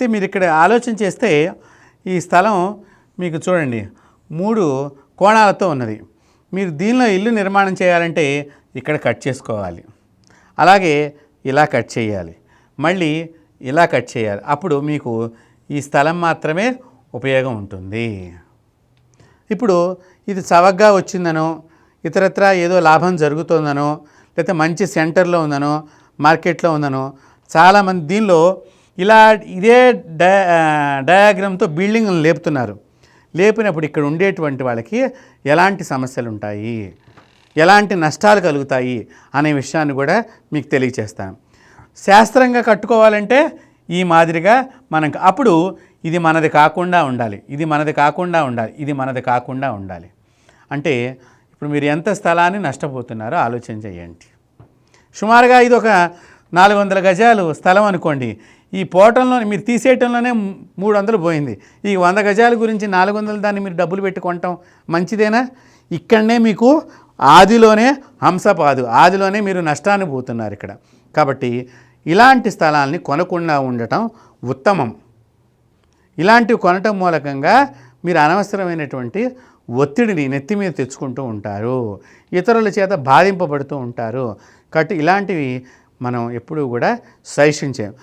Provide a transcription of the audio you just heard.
అయితే మీరు ఇక్కడ ఆలోచన చేస్తే ఈ స్థలం మీకు చూడండి. మూడు కోణాలతో ఉన్నది. మీరు దీనిలో ఇల్లు నిర్మాణం చేయాలంటే ఇక్కడ కట్ చేసుకోవాలి. అలాగే ఇలా కట్ చేయాలి. మళ్ళీ ఇలా కట్ చేయాలి. అప్పుడు మీకు ఈ స్థలం మాత్రమే ఉపయోగం ఉంటుంది. ఇప్పుడు ఇది చవగ్గా వచ్చిందనో ఇతరత్ర ఏదో లాభం జరుగుతుందనో లేకపోతే మంచి సెంటర్లో ఉందనో మార్కెట్లో ఉందనో చాలామంది దీనిలో ఇలా ఇదే డయా డయాగ్రామ్తో బిల్డింగ్లను లేపుతున్నారు. లేపినప్పుడు ఇక్కడ ఉండేటువంటి వాళ్ళకి ఎలాంటి సమస్యలు ఉంటాయి ఎలాంటి నష్టాలు కలుగుతాయి? అనే విషయాన్ని కూడా మీకు తెలియచేస్తాను. శాస్త్రంగా కట్టుకోవాలంటే ఈ మాదిరిగా మనం అప్పుడు ఇది మనది కాకుండా ఉండాలి. ఇది మనది కాకుండా ఉండాలి. ఇది మనది కాకుండా ఉండాలి. అంటే ఇప్పుడు మీరు ఎంత స్థలాన్ని నష్టపోతున్నారో ఆలోచన చేయండి. సుమారుగా ఇది ఒక నాలుగు వందల గజాలు స్థలం అనుకోండి. ఈ పోవటంలో మీరు తీసేయటంలోనే మూడు వందలు పోయింది. ఈ వంద గజాల గురించి నాలుగు వందలు దాన్ని మీరు డబ్బులు పెట్టి కొనటం మంచిదేనా? ఇక్కడనే మీకు ఆదిలోనే హంసపాదు ఆదిలోనే మీరు నష్టాన్ని పోతున్నారు ఇక్కడ. కాబట్టి ఇలాంటి స్థలాల్ని కొనకుండా ఉండటం ఉత్తమం. ఇలాంటివి కొనటం మూలకంగా మీరు అనవసరమైనటువంటి ఒత్తిడిని నెత్తి మీద తెచ్చుకుంటూ ఉంటారు. ఇతరుల చేత బాధింపబడుతూ ఉంటారు. కాబట్టి ఇలాంటివి మనం ఎప్పుడూ కూడా సజెషన్ చేయం.